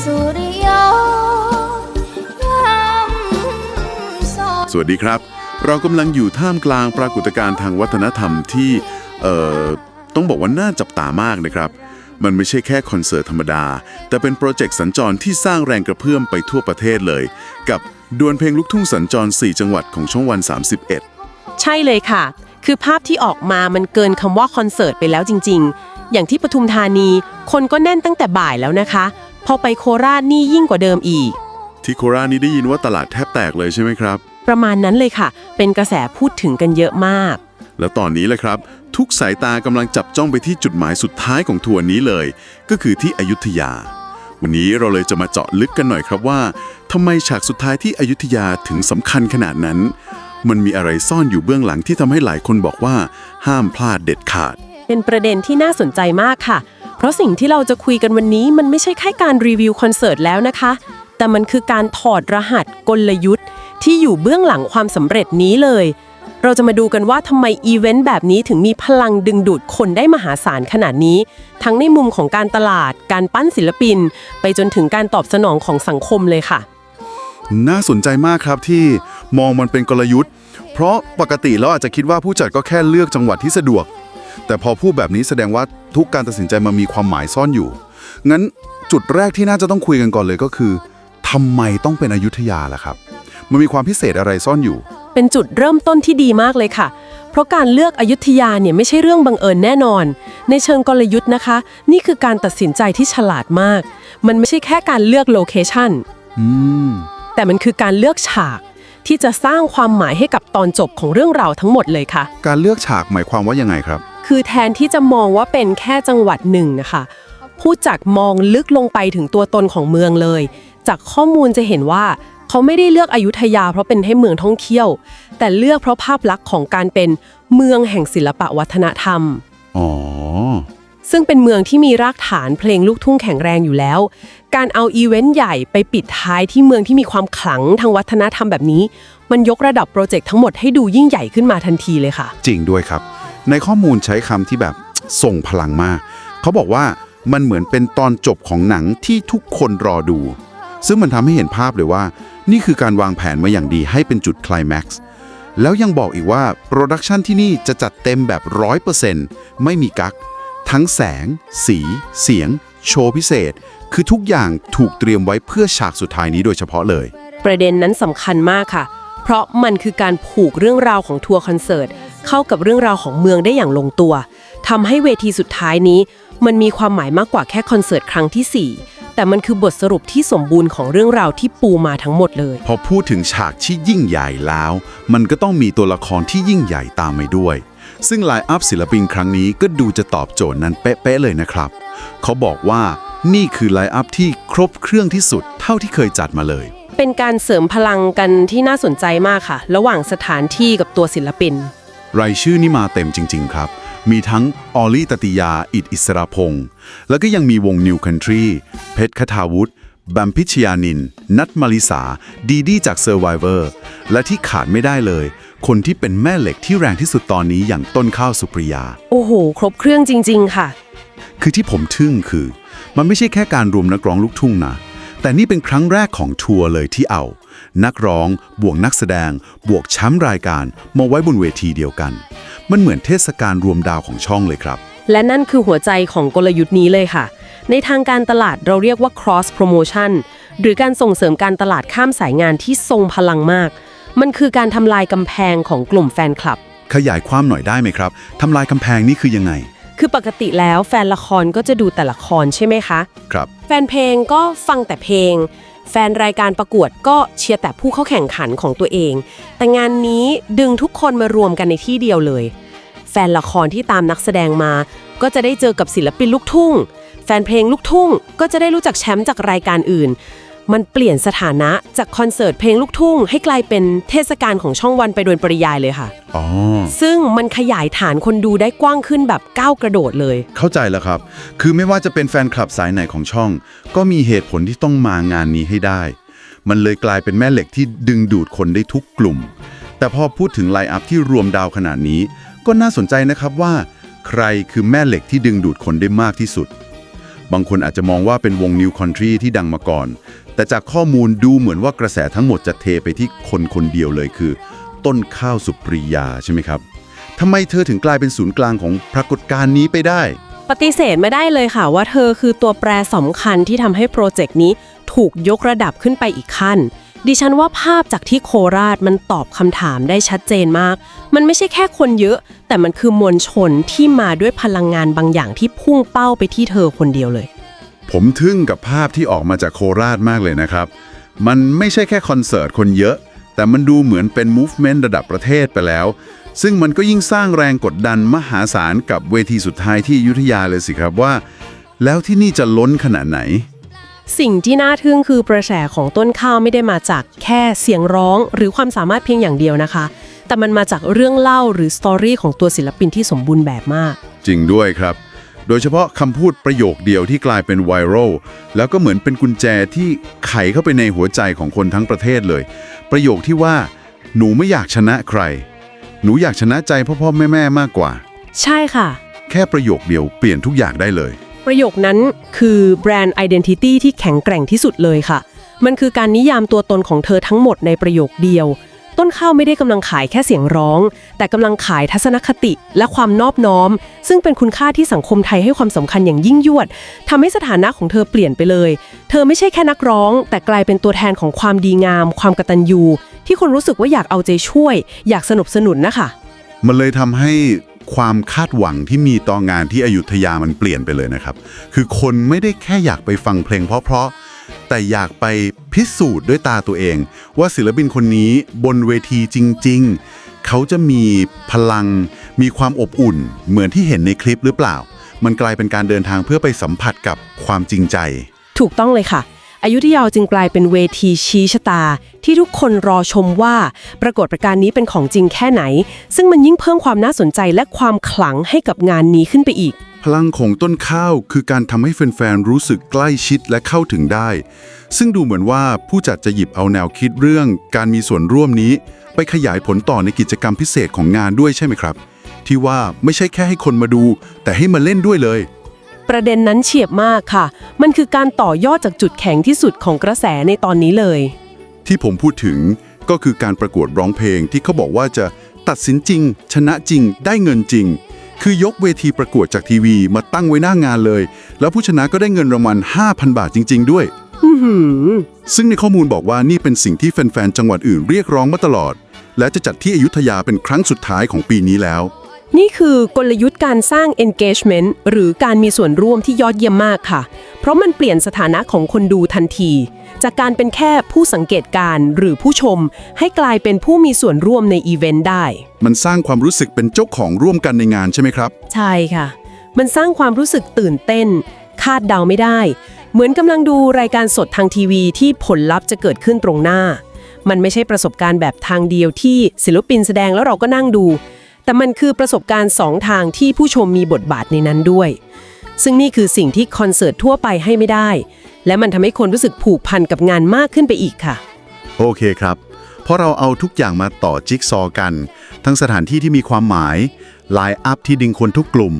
สุริยยามสอนสวัสดีครับ เรากำลังอยู่ท่ามกลางปรากฏการณ์ทางวัฒนธรรมที่เอ่อต้องบอกว่าน่าจับตามากนะครับ มันไม่ใช่แค่คอนเสิร์ตธรรมดา แต่เป็นโปรเจกต์สัญจรที่สร้างแรงกระเพื่อมไปทั่วประเทศเลย กับดวลเพลงลูกทุ่งสัญจร 4 จังหวัดของช่องวัน 31 ใช่เลยค่ะ คือภาพที่ออกมามันเกินคำว่าคอนเสิร์ตไปแล้วจริง ๆ อย่างที่ปทุมธานี คนก็แน่นตั้งแต่บ่ายแล้วนะคะ พอไปโคราชนี่ยิ่งกว่าเดิมอีก ที่โคราชนี้ได้ยินว่าตลาดแทบแตกเลยใช่ไหมครับ ประมาณนั้นเลยค่ะ เป็นกระแสพูดถึงกันเยอะมาก และตอนนี้แหละครับ ทุกสายตากำลังจับจ้องไปที่จุดหมายสุดท้ายของทัวร์นี้เลย ก็คือที่อยุธยา วันนี้เราเลยจะมาเจาะลึกกันหน่อยครับว่าทำไมฉากสุดท้ายที่อยุธยาถึงสำคัญขนาดนั้น มันมีอะไรซ่อนอยู่เบื้องหลังที่ทำให้หลายคนบอกว่า ห้ามพลาดเด็ดขาด เป็นประเด็นที่น่าสนใจมากค่ะ เพราะสิ่งที่เราจะคุยกันวันนี้มันไม่ใช่แค่การรีวิวคอนเสิร์ตแล้วนะคะ แต่มันคือการถอดรหัสกลยุทธ์ ที่อยู่เบื้องหลังความสำเร็จนี้เลย เราจะมาดูกันว่าทำไมอีเวนต์แบบนี้ถึงมีพลังดึงดูดคนได้มหาศาลขนาดนี้ ทั้งในมุมของการตลาด การปั้นศิลปิน ไปจนถึงการตอบสนองของสังคมเลยค่ะ น่าสนใจมากครับที่มองมันเป็นกลยุทธ์ เพราะปกติเราอาจจะคิดว่าผู้จัดก็แค่เลือกจังหวัดที่สะดวก แต่พอพูดแบบนี้แสดงว่าทุกการตัดสินใจมันมีความหมายซ่อนอยู่ งั้นจุดแรกที่น่าจะต้องคุยกันก่อนเลยก็คือทำไมต้องเป็นอยุธยาล่ะครับ มันมีความพิเศษอะไรซ่อนอยู่ เป็นจุดเริ่มต้นที่ดีมากเลยค่ะ เพราะการเลือกอยุธยาเนี่ยไม่ใช่เรื่องบังเอิญแน่นอน ในเชิงกลยุทธ์นะคะ นี่คือการตัดสินใจที่ฉลาดมาก มันไม่ใช่แค่การเลือกโลเคชันอืมแต่มันคือการเลือกฉากที่จะสร้างความหมายให้กับตอนจบของเรื่องราวทั้งหมดเลยค่ะ การเลือกฉากหมายความว่ายังไงครับ คือแทนที่จะมองว่าเป็นแค่จังหวัดหนึ่งนะคะผู้จัดมองลึกลงไปถึงตัวตนของเมืองเลย จากข้อมูลจะเห็นว่าเขาไม่ได้เลือกอยุธยาเพราะเป็นให้เมืองท่องเที่ยว แต่เลือกเพราะภาพลักษณ์ของการเป็นเมืองแห่งศิลปะวัฒนธรรม อ๋อ ซึ่งเป็นเมืองที่มีรากฐานเพลงลูกทุ่งแข็งแรงอยู่แล้ว การเอาอีเวนต์ใหญ่ไปปิดท้ายที่เมืองที่มีความขลังทางวัฒนธรรมแบบนี้ มันยกระดับโปรเจกต์ทั้งหมดให้ดูยิ่งใหญ่ขึ้นมาทันทีเลยค่ะ จริงด้วยครับ ในข้อมูลใช้คำที่แบบส่งพลังมาก เขาบอกว่ามันเหมือนเป็นตอนจบของหนังที่ทุกคนรอดู ซึ่งมันทำให้เห็นภาพเลยว่า นี่คือการวางแผนมาอย่างดีให้เป็นจุดคลแม็กซ์แล้วยังบอกอีกว่าโปรดักชันที่นี่จะจัดเต็มแบบร้อยเปอร์เซ็นต์ไม่มีกัก ทั้งแสง สี เสียง โชว์พิเศษ คือทุกอย่างถูกเตรียมไว้เพื่อฉากสุดท้ายนี้โดยเฉพาะเลย ประเด็นนั้นสำคัญมากค่ะ เพราะมันคือการผูกเรื่องราวของทัวร์คอนเสิร์ต เข้ากับเรื่องราวของเมืองได้อย่างลงตัวทำให้เวทีสุดท้ายนี้ มันมีความหมายมากกว่าแค่คอนเสิร์ตครั้งที่ 4 แต่มันคือบทสรุปที่สมบูรณ์ของเรื่องราวที่ปูมาทั้งหมดเลย พอพูดถึงฉากที่ยิ่งใหญ่แล้ว มันก็ต้องมีตัวละครที่ยิ่งใหญ่ตามไปด้วย ซึ่งไลน์อัพศิลปินครั้งนี้ก็ดูจะตอบโจทย์นั้นเป๊ะๆเลยนะครับ เขาบอกว่านี่คือไลน์อัพที่ครบเครื่องที่สุดเท่าที่เคยจัดมาเลยเป็นการเสริมพลังกันที่น่าสนใจมากค่ะ ระหว่างสถานที่กับตัวศิลปิน รายชื่อนี่มาเต็มจริง ๆ ครับ มีทั้งออลลี่ตติยา อิดอิสระพงศ์แล้วก็ยังมีวง New Country เพชรคทาวุฒิบัมพิชยานิน นัทมาริสา ดีดีจาก Survivor และที่ขาดไม่ได้เลย คนที่เป็นแม่เหล็กที่แรงที่สุดตอนนี้อย่างต้นข้าวสุปริยา โอ้โห ครบเครื่องจริง ๆ ค่ะ คือที่ผมทึ่งคือ มันไม่ใช่แค่การรวมนักร้องลูกทุ่งนะ แต่นี่เป็นครั้งแรกของทัวร์เลยที่เอา นักร้อง บวกนักแสดง บวกแชมป์รายการ มาไว้บนเวทีเดียวกัน มันเหมือนเทศกาลรวมดาวของช่องเลยครับ และนั่นคือหัวใจของกลยุทธ์นี้เลยค่ะ ในทางการตลาดเราเรียกว่า cross promotion หรือการส่งเสริมการตลาดข้ามสายงานที่ทรงพลังมาก มันคือการทำลายกำแพงของกลุ่มแฟนคลับ ขยายความหน่อยได้ไหมครับทำลายกำแพงนี่คือยังไง คือปกติแล้วแฟนละครก็จะดูแต่ละครใช่ไหมคะ ครับ แฟนเพลงก็ฟังแต่เพลง แฟนรายการประกวดก็เชียร์แต่ผู้เข้าแข่งขันของตัวเอง แต่งานนี้ดึงทุกคนมารวมกันในที่เดียวเลย แฟนละครที่ตามนักแสดงมา ก็จะได้เจอกับศิลปินลูกทุ่ง แฟนเพลงลูกทุ่ง ก็จะได้รู้จักแชมป์จากรายการอื่น มันเปลี่ยนสถานะจากคอนเสิร์ตเพลงลูกทุ่ง ให้กลายเป็นเทศกาลของช่องวันไปโดยปริยายเลยค่ะ อ๋อ ซึ่งมันขยายฐานคนดูได้กว้างขึ้นแบบก้าวกระโดดเลย เข้าใจแล้วครับ คือไม่ว่าจะเป็นแฟนคลับสายไหนของช่อง ก็มีเหตุผลที่ต้องมางานนี้ให้ได้ มันเลยกลายเป็นแม่เหล็กที่ดึงดูดคนได้ทุกกลุ่ม แต่พอพูดถึงไลน์อัพที่รวมดาวขนาดนี้ ก็น่าสนใจนะครับว่า ใครคือแม่เหล็กที่ดึงดูดคนได้มากที่สุด บางคนอาจจะมองว่าเป็นวงนิวคอนทรีที่ดังมาก่อน แต่จากข้อมูลดูเหมือนว่ากระแสทั้งหมดจะเทไปที่คนคนเดียวเลยคือ ต้นข้าวสุปรียาใช่ไหมครับทำไมเธอถึงกลายเป็นศูนย์กลางของปรากฏการณ์นี้ไปได้ ปฏิเสธไม่ได้เลยค่ะว่าเธอคือตัวแปรสำคัญที่ทำให้โปรเจกต์นี้ถูกยกระดับขึ้นไปอีกขั้น ดิฉันว่าภาพจากที่โคราชมันตอบคำถามได้ชัดเจนมาก มันไม่ใช่แค่คนเยอะ แต่มันคือมวลชนที่มาด้วยพลังงานบางอย่างที่พุ่งเป้าไปที่เธอคนเดียวเลย ผมทึ่งกับภาพที่ออกมาจากโคราชมากเลยนะครับ มันไม่ใช่แค่คอนเสิร์ตคนเยอะ แต่มันดูเหมือนเป็น movement ระดับประเทศไปแล้ว ซึ่งมันก็ยิ่งสร้างแรงกดดันมหาศาลกับเวทีสุดท้ายที่อยุธยาเลยสิครับว่า แล้วที่นี่จะล้นขนาดไหน สิ่งที่น่าทึ่งคือกระแสของต้นข้าวไม่ได้มาจากแค่เสียงร้องหรือความสามารถเพียงอย่างเดียวนะคะ แต่มันมาจากเรื่องเล่าหรือสตอรี่ของตัวศิลปินที่สมบูรณ์แบบมาก จริงด้วยครับ โดยเฉพาะคำพูดประโยคเดียวที่กลายเป็นไวรัลแล้วก็เหมือนเป็นกุญแจที่ไขเข้าไปในหัวใจของคนทั้งประเทศเลย ประโยคที่ว่า หนูไม่อยากชนะใคร หนูอยากชนะใจพ่อพ่อแม่แม่ๆมากกว่า ใช่ค่ะ แค่ประโยคเดียวเปลี่ยนทุกอย่างได้เลย ประโยคนั้นคือแบรนด์ Identity ที่แข็งแกร่งที่สุดเลยค่ะ มันคือการนิยามตัวตนของเธอทั้งหมดในประโยคเดียว ต้นข้าวไม่ได้กำลังขายแค่เสียงร้อง แต่กำลังขายทัศนคติและความนอบน้อม ซึ่งเป็นคุณค่าที่สังคมไทยให้ความสำคัญอย่างยิ่งยวดทำให้สถานะของเธอเปลี่ยนไปเลย เธอไม่ใช่แค่นักร้อง แต่กลายเป็นตัวแทนของความดีงาม ความกตัญญูที่คนรู้สึกว่าอยากเอาใจช่วย อยากสนับสนุนนะคะมันเลยทำให้ ความคาดหวังที่มีต่องานที่อยุธยามันเปลี่ยนไปเลยนะครับ คือคนไม่ได้แค่อยากไปฟังเพลงเพราะๆ แต่อยากไปพิสูจน์ด้วยตาตัวเอง ว่าศิลปินคนนี้บนเวทีจริง ๆ เขาจะมีพลัง มีความอบอุ่น เหมือนที่เห็นในคลิปหรือเปล่า มันกลายเป็นการเดินทางเพื่อไปสัมผัสกับความจริงใจ ถูกต้องเลยค่ะ อยุธยาจึงกลายเป็นเวทีชี้ชะตา ที่ทุกคนรอชมว่า ปรากฏการณ์นี้เป็นของจริงแค่ไหน ซึ่งมันยิ่งเพิ่มความน่าสนใจและความขลังให้กับงานนี้ขึ้นไปอีก พลังของต้นข้าวคือการทำให้แฟนๆรู้สึกใกล้ชิดและเข้าถึงได้ ซึ่งดูเหมือนว่าผู้จัดจะหยิบเอาแนวคิดเรื่อง การมีส่วนร่วมนี้ ไปขยายผลต่อในกิจกรรมพิเศษของงานด้วยใช่ไหมครับ ที่ว่าไม่ใช่แค่ให้คนมาดู แต่ให้มาเล่นด้วยเลย ประเด็นนั้นเฉียบมากค่ะ มันคือการต่อยอดจากจุดแข็งที่สุดของกระแสในตอนนี้เลย ที่ผมพูดถึงก็คือการประกวดร้องเพลงที่เขาบอกว่าจะตัดสินจริง ชนะจริง ได้เงินจริง คือยกเวทีประกวดจากทีวีมาตั้งไว้หน้างานเลย แล้วผู้ชนะก็ได้เงินรางวัล 5,000 บาทจริง ๆ ด้วยอื้อหือซึ่งในข้อมูลบอกว่านี่เป็นสิ่งที่แฟน ๆ จังหวัดอื่นเรียกร้องมาตลอด และจะจัดที่อยุธยาเป็นครั้งสุดท้ายของปีนี้แล้ว นี่คือกลยุทธ์การสร้าง engagement หรือการมีส่วนร่วมที่ยอดเยี่ยมมากค่ะ เพราะมันเปลี่ยนสถานะของคนดูทันที จากการเป็นแค่ผู้สังเกตการณ์หรือผู้ชม ให้กลายเป็นผู้มีส่วนร่วมในอีเวนต์ได้ มันสร้างความรู้สึกเป็นเจ้าของร่วมกันในงานใช่ไหมครับ ใช่ค่ะ มันสร้างความรู้สึกตื่นเต้น คาดเดาไม่ได้ เหมือนกำลังดูรายการสดทางทีวีที่ผลลัพธ์จะเกิดขึ้นตรงหน้า มันไม่ใช่ประสบการณ์แบบทางเดียวที่ศิลปินแสดงแล้วเราก็นั่งดู แต่มันคือประสบการณ์สองทางที่ผู้ชมมีบทบาทในนั้นด้วย ซึ่งนี่คือสิ่งที่คอนเสิร์ตทั่วไปให้ไม่ได้ และมันทำให้คนรู้สึกผูกพันกับงานมากขึ้นไปอีกค่ะ โอเคครับ เพราะเราเอาทุกอย่างมาต่อจิ๊กซอว์กัน ทั้งสถานที่ที่มีความหมายไลน์อัพที่ดึงคนทุกกลุ่ม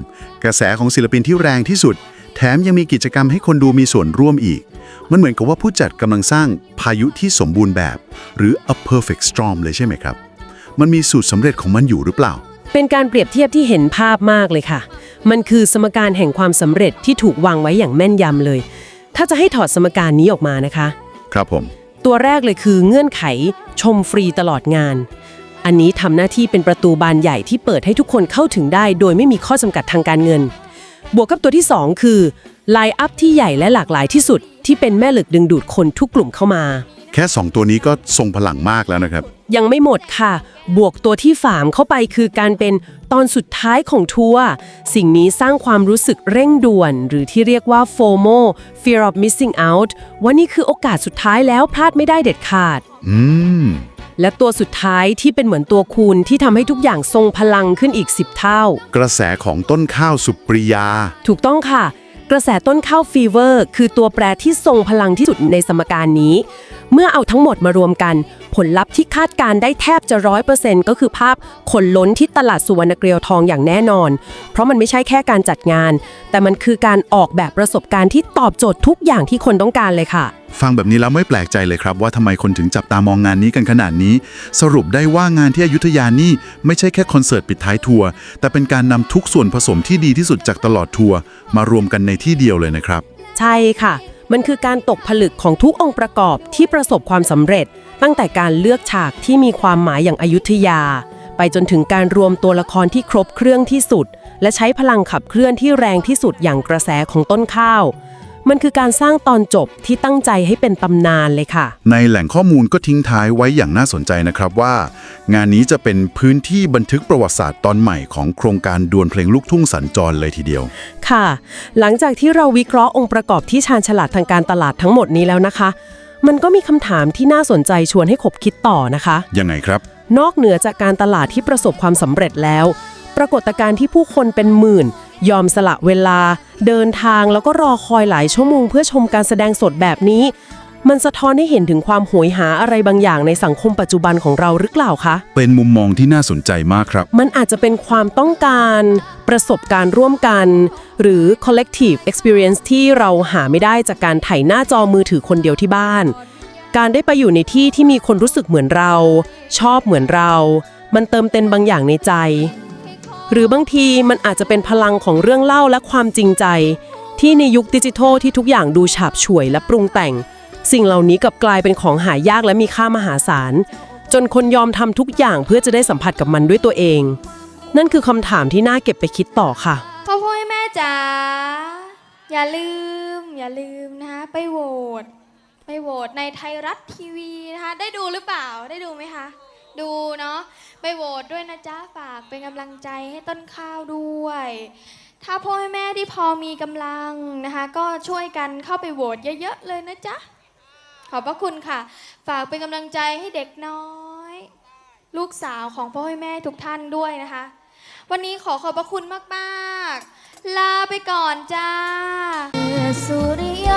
กระแสของศิลปินที่แรงที่สุด แถมยังมีกิจกรรมให้คนดูมีส่วนร่วมอีก มันเหมือนกับว่าผู้จัดกำลังสร้างพายุที่สมบูรณ์แบบ หรือ a perfect storm เลยใช่ไหมครับ มันมีสูตรสำเร็จของมันอยู่หรือเปล่า เป็นการเปรียบเทียบที่เห็นภาพมากเลยค่ะ มันคือสมการแห่งความสำเร็จที่ถูกวางไว้อย่างแม่นยำเลย ถ้าจะให้ถอดสมการนี้ออกมานะคะ ครับผม ตัวแรกเลยคือเงื่อนไขชมฟรีตลอดงาน อันนี้ทำหน้าที่เป็นประตูบานใหญ่ที่เปิดให้ทุกคนเข้าถึงได้ โดยไม่มีข้อจำกัดทางการเงิน บวกกับตัวที่ 2 คือไลน์อัพที่ใหญ่และหลากหลายที่สุด ที่เป็นแม่เหล็กดึงดูดคนทุกกลุ่มเข้ามา แค่ 2 ตัวนี้ก็ทรงพลังมากแล้วนะครับ ยังไม่หมดค่ะ บวกตัวที่ฝามเข้าไปคือการเป็นตอนสุดท้ายของทัวร์สิ่งนี้สร้างความรู้สึกเร่งด่วน หรือที่เรียกว่า FOMO Fear of Missing Out ว่านี่คือโอกาสสุดท้ายแล้วพลาดไม่ได้เด็ดขาด อืม และตัวสุดท้ายที่เป็นเหมือนตัวคูณที่ทำให้ทุกอย่างทรงพลังขึ้นอีก 10 เท่า กระแสของต้นข้าวสุปริยา ถูกต้องค่ะ กระแสต้นข้าวฟีเวอร์คือตัวแปรที่ทรงพลังที่สุดในสมการนี้ เมื่อเอาทั้งหมดมารวมกัน ผลลัพธ์ที่คาดการณ์ได้แทบจะร้อยเปอร์เซ็นต์ก็คือภาพคนล้นที่ตลาดสุวรรณเกลียวทองอย่างแน่นอน เพราะมันไม่ใช่แค่การจัดงาน แต่มันคือการออกแบบประสบการณ์ที่ตอบโจทย์ทุกอย่างที่คนต้องการเลยค่ะ ฟังแบบนี้แล้วไม่แปลกใจเลยครับว่าทำไมคนถึงจับตามองงานนี้กันขนาดนี้ สรุปได้ว่างานที่อยุธยานี่ไม่ใช่แค่คอนเสิร์ตปิดท้ายทัวร์แต่เป็นการนำทุกส่วนผสมที่ดีที่สุดจากตลอดทัวร์มารวมกันในที่เดียวเลยนะครับ ใช่ค่ะ มันคือการตกผลึกของทุกองค์ประกอบที่ประสบความสำเร็จ ตั้งแต่การเลือกฉากที่มีความหมายอย่างอายุทยา ไปจนถึงการรวมตัวละครที่ครบเครื่องที่สุด และใช้พลังขับเคลื่อนที่แรงที่สุดอย่างกระแสของต้นข้าว มันคือการสร้างตอนจบที่ตั้งใจให้เป็นตำนานเลยค่ะ ในแหล่งข้อมูลก็ทิ้งท้ายไว้อย่างน่าสนใจนะครับว่า งานนี้จะเป็นพื้นที่บันทึกประวัติศาสตร์ตอนใหม่ของโครงการดวลเพลงลูกทุ่งสัญจรเลยทีเดียว ค่ะ หลังจากที่เราวิเคราะห์องค์ประกอบที่ชาญฉลาดทางการตลาดทั้งหมดนี้แล้วนะคะ มันก็มีคำถามที่น่าสนใจชวนให้ขบคิดต่อนะคะ ยังไงครับ นอกเหนือจากการตลาดที่ประสบความสำเร็จแล้ว ปรากฏการณ์ที่ผู้คนเป็นหมื่น ยอมสละเวลา เดินทางแล้วก็รอคอยหลายชั่วโมงเพื่อชมการแสดงสดแบบนี้ มันสะท้อนให้เห็นถึงความหวยหาอะไรบางอย่างในสังคมปัจจุบันของเราหรือเปล่าคะ เป็นมุมมองที่น่าสนใจมากครับ มันอาจจะเป็นความต้องการ ประสบการณ์ร่วมกัน หรือ collective experience ที่เราหาไม่ได้จากการถ่ายหน้าจอมือถือคนเดียวที่บ้าน การได้ไปอยู่ในที่ที่มีคนรู้สึกเหมือนเรา ชอบเหมือนเรา มันเติมเต็มบางอย่างในใจ หรือบางทีมันอาจจะเป็นพลังของเรื่องเล่าและความจริงใจ ที่ในยุคดิจิทัลที่ทุกอย่างดูฉาบฉวยและปรุงแต่ง สิ่งเหล่านี้กลับกลายเป็นของหายากและมีค่ามหาศาล จนคนยอมทำทุกอย่างเพื่อจะได้สัมผัสกับมันด้วยตัวเอง นั่นคือคำถามที่น่าเก็บไปคิดต่อค่ะ พ่อพ่อแม่จ๋าอย่าลืม อย่าลืมนะคะไปโหวตไปโหวตในไทยรัฐทีวีนะคะได้ดูหรือเปล่าได้ดูไหมคะ ดูเนาะไปโหวตด้วยนะจ๊ะฝากเป็นกำลังใจให้ต้นข้าวด้วย ถ้าพ่อแม่ที่พอมีกำลังนะคะ ก็ช่วยกันเข้าไปโหวตเยอะๆเลยนะจ๊ะขอบพระคุณค่ะ ฝากเป็นกำลังใจให้เด็กน้อย ลูกสาวของพ่อแม่ทุกท่านด้วยนะคะ วันนี้ขอขอบพระคุณมากๆ ลาไปก่อนจ้าสุริย